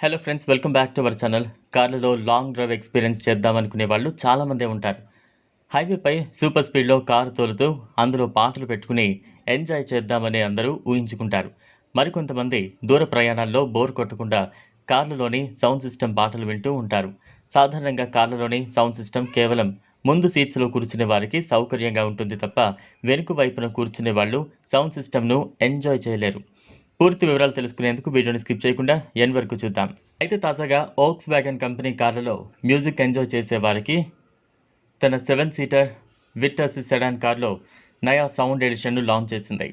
Hello friends welcome back to our channel కార్లలో long drive experience చేద్దామనుకునే వాళ్ళు చాలామందే ఉంటారు. హైవేపై సూపర్ స్పీడ్లో కారు తోలుతూ అందులో పాటలు పెట్టుకుని ఎంజాయ్ చేద్దామని అందరూ ఊహించుకుంటారు. మరికొంతమంది దూర ప్రయాణాల్లో బోర్ కొట్టకుండా కార్లలోని సౌండ్ సిస్టమ్ పాటలు వింటూ ఉంటారు. సాధారణంగా కార్లలోని సౌండ్ సిస్టమ్ కేవలం ముందు సీట్స్లో కూర్చునే వారికి సౌకర్యంగా ఉంటుంది తప్ప వెనుక వైపున కూర్చునే వాళ్ళు సౌండ్ సిస్టమ్ను ఎంజాయ్ చేయలేరు. పూర్తి వివరాలు తెలుసుకునేందుకు వీడియోని స్కిప్ చేయకుండా ఎన్ వరకు చూద్దాం. అయితే తాజాగా ఓక్స్ వ్యాగన్ కంపెనీ కార్లలో మ్యూజిక్ ఎంజాయ్ చేసే వారికి తన సెవెన్ సీటర్ విట్టర్స్ సెడాన్ కార్లో నయా సౌండ్ ఎడిషన్ను లాంచ్ చేసింది.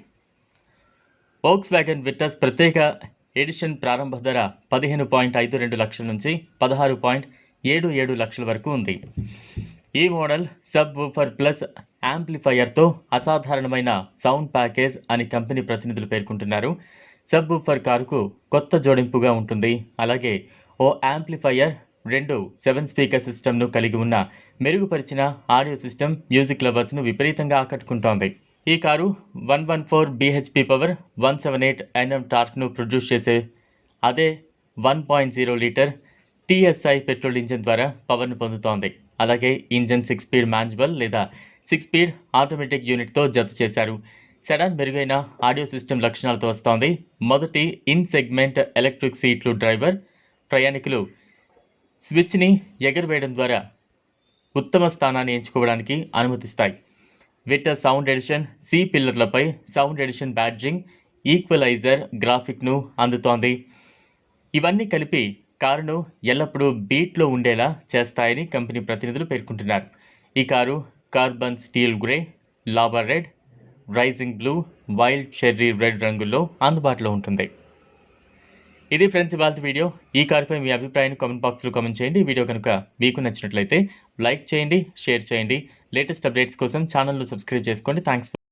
ఓక్స్ వ్యాగన్ విట్టర్స్ ప్రత్యేక ఎడిషన్ ప్రారంభ ధర పదిహేను పాయింట్ ఐదు రెండు లక్షల నుంచి పదహారు పాయింట్ ఏడు ఏడు లక్షల వరకు ఉంది. ఈ మోడల్ సబ్ ఊఫర్ ప్లస్ యాంప్లిఫైయర్తో అసాధారణమైన సౌండ్ ప్యాకేజ్ అని కంపెనీ ప్రతినిధులు పేర్కొంటున్నారు. సబ్ వూఫర్ కారుకు కొత్త జోడింపుగా ఉంటుంది. అలాగే ఓ యాంప్లిఫైయర్ రెండు సెవెన్ స్పీకర్ సిస్టమ్ను కలిగి ఉన్న మెరుగుపరిచిన ఆడియో సిస్టమ్ మ్యూజిక్ లవర్స్ను విపరీతంగా ఆకట్టుకుంటోంది. ఈ car one one four BHP power one seven eight NM టార్క్ను produce చేసే అదే one point zero litre TSI petrol engine ద్వారా పవర్ను పొందుతోంది. అలాగే ఇంజన్ సిక్స్ స్పీడ్ మాన్యువల్ లేదా సిక్స్ స్పీడ్ ఆటోమేటిక్ యూనిట్తో జత చేశారు. సెడాన్ మెరుగైన ఆడియో సిస్టమ్ లక్షణాలతో వస్తోంది. మొదటి ఇన్ సెగ్మెంట్ ఎలక్ట్రిక్ సీట్లు డ్రైవర్ ప్రయాణికులు స్విచ్ని ఎగరవేయడం ద్వారా ఉత్తమ స్థానాన్ని ఎంచుకోవడానికి అనుమతిస్తాయి. విట్ సౌండ్ ఎడిషన్ సి పిల్లర్లపై సౌండ్ ఎడిషన్ బ్యాడ్జింగ్ ఈక్వలైజర్ గ్రాఫిక్ను అందుతోంది. ఇవన్నీ కలిపి కారును ఎల్లప్పుడూ బీట్లో ఉండేలా చేస్తాయని కంపెనీ ప్రతినిధులు పేర్కొంటున్నారు. ఈ కారు carbon steel grey లాబర్ red rising blue wild cherry red రంగుల్లో అందుబాటులో ఉంటుంది. ఇది ఫ్రెండ్స్ ఇవాళ వీడియో. ఈ కారుపై మీ అభిప్రాయాన్ని కామెంట్ బాక్స్లో కామెంట్ చేయండి. వీడియో కనుక మీకు నచ్చినట్లయితే లైక్ చేయండి షేర్ చేయండి. లేటెస్ట్ అప్డేట్స్ కోసం ఛానల్ను సబ్స్క్రైబ్ చేసుకోండి. థ్యాంక్స్